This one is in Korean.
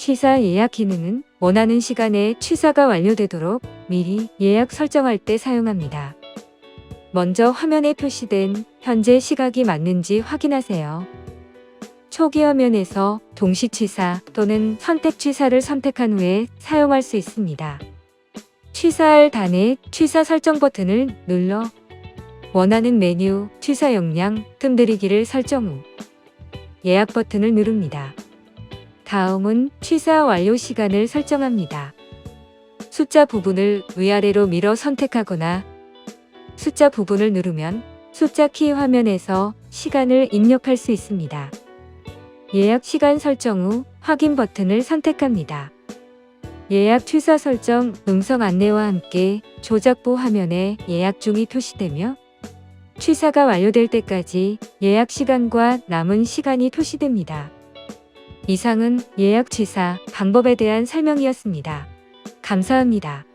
취사 예약 기능은 원하는 시간에 취사가 완료되도록 미리 예약 설정할 때 사용합니다. 먼저 화면에 표시된 현재 시각이 맞는지 확인하세요. 초기 화면에서 동시 취사 또는 선택 취사를 선택한 후에 사용할 수 있습니다. 취사할 단에 취사 설정 버튼을 눌러 원하는 메뉴, 취사 용량, 뜸들이기를 설정 후 예약 버튼을 누릅니다. 다음은 취사 완료 시간을 설정합니다. 숫자 부분을 위아래로 밀어 선택하거나 숫자 부분을 누르면 숫자 키 화면에서 시간을 입력할 수 있습니다. 예약 시간 설정 후 확인 버튼을 선택합니다. 예약 취사 설정 음성 안내와 함께 조작부 화면에 예약 중이 표시되며 취사가 완료될 때까지 예약 시간과 남은 시간이 표시됩니다. 이상은 예약 취사 방법에 대한 설명이었습니다. 감사합니다.